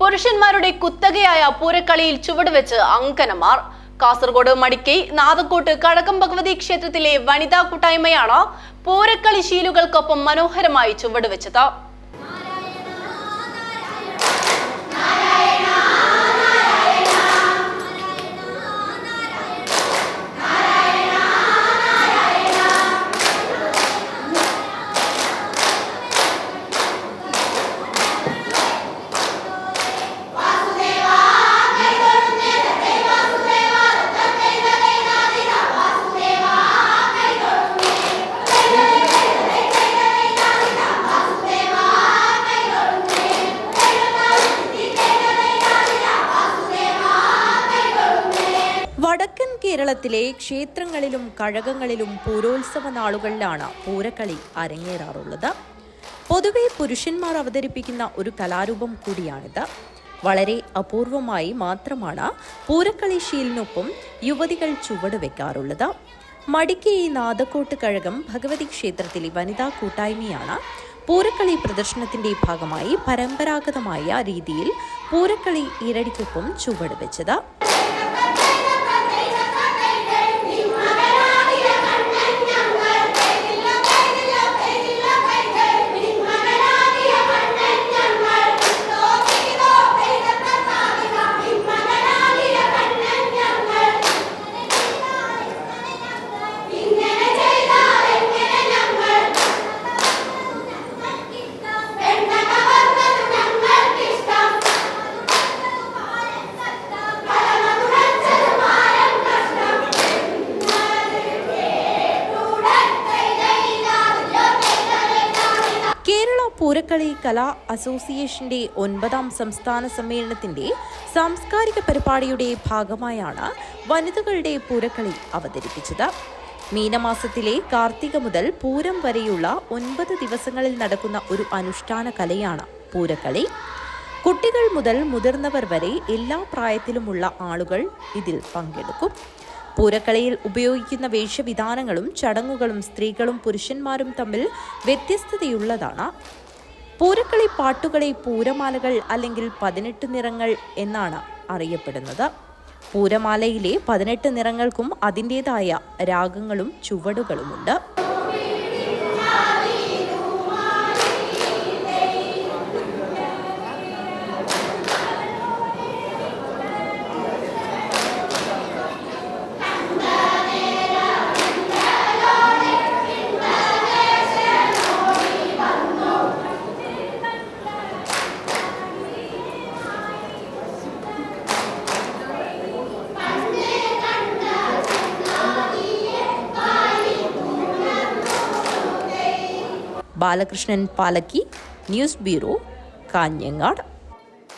പുരുഷന്മാരുടെ കുത്തകയായ പൂരക്കളിയിൽ ചുവടുവെച്ച് അങ്കനമാർ. കാസർഗോഡ് മടിക്കൈ നാദക്കോട്ട് കഴകം ഭഗവതി ക്ഷേത്രത്തിലെ വനിതാ കൂട്ടായ്മയാണ് പൂരക്കളി ശീലുകൾക്കൊപ്പം മനോഹരമായി ചുവടുവെച്ചത്. വടക്കൻ കേരളത്തിലെ ക്ഷേത്രങ്ങളിലും കഴകങ്ങളിലും പൂരോത്സവ നാളുകളിലാണ് പൂരക്കളി അരങ്ങേറാറുള്ളത്. പൊതുവെ പുരുഷന്മാർ അവതരിപ്പിക്കുന്ന ഒരു കലാരൂപം കൂടിയാണിത്. വളരെ അപൂർവമായി മാത്രമാണ് പൂരക്കളി ശീലിനൊപ്പം യുവതികൾ ചുവട് വെക്കാറുള്ളത്. മടിക്കൈ നാദക്കോട്ട് കഴകം ഭഗവതി ക്ഷേത്രത്തിലെ വനിതാ കൂട്ടായ്മയാണ്. പൂരക്കളി പ്രദർശനത്തിന്റെ ഭാഗമായി പരമ്പരാഗതമായ രീതിയിൽ പൂരക്കളി ഇരടിക്കൊപ്പം ചുവട് വെച്ചത്. പൂരക്കളി കലാ അസോസിയേഷന്റെ ഒൻപതാം സംസ്ഥാന സമ്മേളനത്തിന്റെ സാംസ്കാരിക പരിപാടിയുടെ ഭാഗമായാണ് വനിതകളുടെ പൂരക്കളി അവതരിപ്പിച്ചത്. മീനമാസത്തിലെ കാർത്തിക മുതൽ പൂരം വരെയുള്ള ഒൻപത് ദിവസങ്ങളിൽ നടക്കുന്ന ഒരു അനുഷ്ഠാന കലയാണ് പൂരക്കളി. കുട്ടികൾ മുതൽ മുതിർന്നവർ വരെ എല്ലാ പ്രായത്തിലുമുള്ള ആളുകൾ ഇതിൽ പങ്കെടുക്കും. പൂരക്കളിയിൽ ഉപയോഗിക്കുന്ന വേഷവിധാനങ്ങളും ചടങ്ങുകളും സ്ത്രീകളും പുരുഷന്മാരും തമ്മിൽ വ്യത്യസ്തതയുള്ളതാണ്. പൂരക്കളി പാട്ടുകളെ പൂരമാലകൾ അല്ലെങ്കിൽ പതിനെട്ട് നിറങ്ങൾ എന്നാണ് അറിയപ്പെടുന്നത്. പൂരമാലയിലെ പതിനെട്ട് നിറങ്ങൾക്കും അതിന്റെതായ രാഗങ്ങളും ചുവടുകളുമുണ്ട്. Balakrishnan Palakki news bureau Kanhangad.